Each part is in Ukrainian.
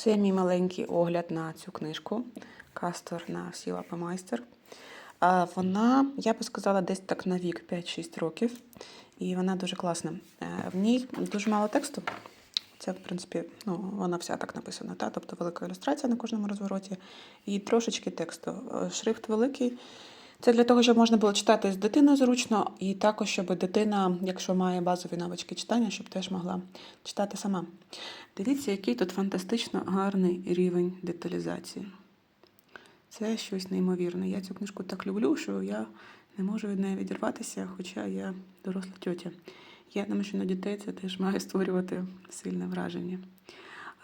Це мій маленький огляд на цю книжку Кастор на всі лапи майстер. Вона, я би сказала, десь так на вік 5-6 років. І вона дуже класна. Е, В ній дуже мало тексту. Це, в принципі, ну, вона вся так написана, та? тобто велика ілюстрація на кожному розвороті і трошечки тексту. Е, Шрифт великий. Це для того, щоб можна було читати з дитиною зручно, і також, щоб дитина, якщо має базові навички читання, щоб теж могла читати сама. Дивіться, який тут фантастично гарний рівень деталізації. Це щось неймовірне. Я цю книжку так люблю, що я не можу від неї відірватися, хоча я доросла тьотя. Я думаю, що на дітей це теж має створювати сильне враження.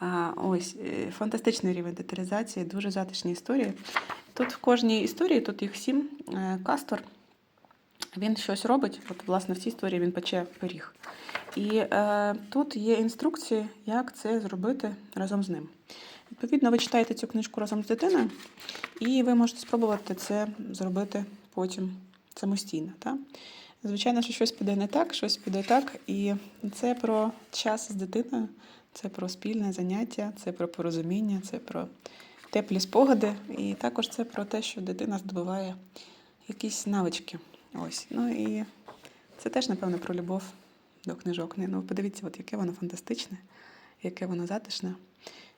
А, ось е, фантастичний рівень деталізації, дуже затишні історії. Тут в кожній історії, тут їх сім, е, кастор. Він щось робить. От, власне, в цій історії він пече пиріг. І е, тут є інструкції, як це зробити разом з ним. Відповідно, ви читаєте цю книжку разом з дитиною, і ви можете спробувати це зробити потім самостійно. Та? Звичайно, що щось піде не так, щось піде так. І це про час з дитиною, це про спільне заняття, це про порозуміння, це про теплі спогади. І також це про те, що дитина здобуває якісь навички. Ось. Ну і це теж, напевно, про любов до книжок. Ну, подивіться, от яке воно фантастичне, яке воно затишне.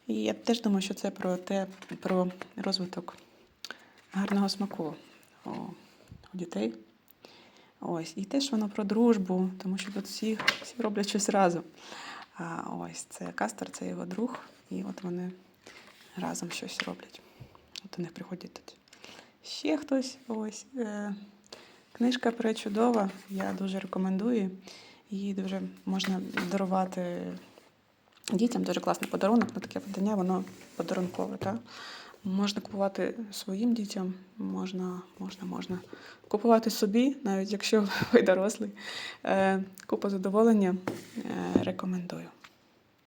І я теж думаю, що це про те, про розвиток гарного смаку у, у дітей. Ось. І теж воно про дружбу, тому що тут всі, всі роблять щось разом. А ось це Кастер, це його друг, і от вони разом щось роблять. От у них приходять тут ще хтось. Ось. Е, книжка пречудова, я дуже рекомендую. Її дуже можна дарувати дітям. Дуже класний подарунок на таке видання, воно подарункове. Та? Можна купувати своїм дітям, можна, можна, можна купувати собі, навіть якщо ви дорослий. Е, Купа задоволення. Е, Рекомендую.